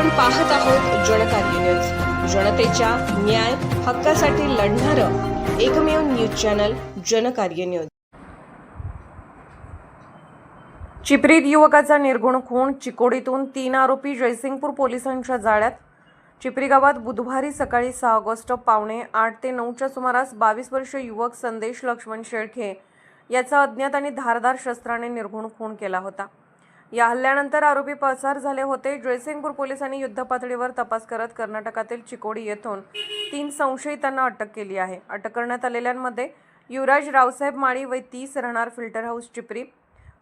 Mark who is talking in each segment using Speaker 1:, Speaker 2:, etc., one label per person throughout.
Speaker 1: आपण पाहत आहोत जनकार्य न्यूज जनतेच्या न्याय हक्कासाठी लढणारं एकमेव न्यूज चॅनल जनकार्य न्यूज चिपरीत युवकाचा निर्गुण खून चिकोडीतून तीन आरोपी जयसिंगपूर पोलिसांच्या जाळ्यात. चिपरी गावात बुधवारी सकाळी सहा ऑगस्ट पावणे आठ ते नऊच्या सुमारास बावीस वर्ष युवक संदेश लक्ष्मण शेळखे याचा अज्ञात आणि धारदार शस्त्राने निर्घुण खून केला होता. या हल्ल्यानंतर आरोपी पसार झाले होते. जयसिंगपूर पोलिसांनी युद्धपातळीवर तपास करत कर्नाटकातील चिकोडी येथून तीन संशयितांना अटक केली आहे. अटक करण्यात आलेल्यांमध्ये युवराज रावसाहेब माळी व तीस राहणार फिल्टर हाऊस चिपरी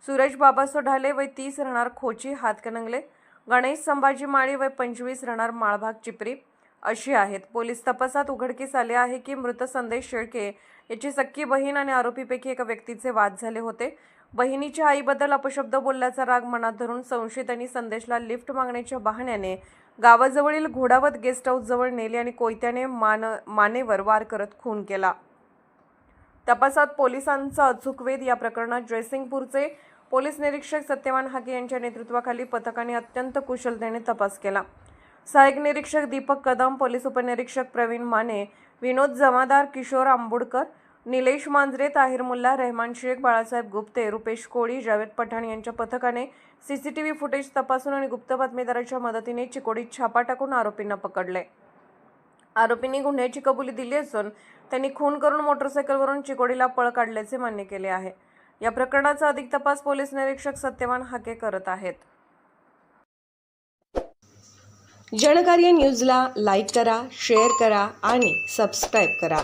Speaker 1: सुरेश बाबा सोढाले व तीस राहणार खोची हातकणंगले गणेश संभाजी माळी वय पंचवीस राहणार माळभाग चिपरी अशी आहेत. पोलीस तपासात उघडकीस आले आहे की मृत संदेश शेळके याची सख्खी बहीण आणि आरोपीपैकी एका व्यक्तीचे वाद झाले होते. बहिणीच्या आईबद्दल अपशब्द बोलल्याचा राग मनात धरून संशयितांनी संदेशला लिफ्ट मागण्याच्या बहाण्याने गावाजवळील घोडावत गेस्ट हाऊसजवळ नेले आणि कोयत्याने मान मानेवर वार करत खून केला. तपासात पोलिसांचा अचूक वेध या प्रकरणात जयसिंगपूरचे पोलीस निरीक्षक सत्यवान हाके यांच्या नेतृत्वाखाली पथकाने अत्यंत कुशलतेने तपास केला. सहाय्यक निरीक्षक दीपक कदम पोलीस उपनिरीक्षक प्रवीण माने विनोद जमादार किशोर आंबुडकर निलेश मांजरे ताहिर मुल्ला रहमान शेख बाळासाहेब गुप्ते रुपेश कोळी जावेद पठाण यांच्या पथकाने सीसीटीव्ही फुटेज तपासून आणि गुप्त बातमीदाराच्या मदतीने चिकोडीत छापा टाकून आरोपींना पकडले. आरोपींनी गुन्ह्याची कबुली दिली असून त्यांनी खून करून मोटरसायकलवरून चिकोडीला पळ काढल्याचे मान्य केले आहे. या प्रकरणाचा अधिक तपास पोलीस निरीक्षक सत्यवान हाके करत आहेत. जनकार्य न्यूजला लाईक करा शेअर करा आणि सबस्क्राईब करा.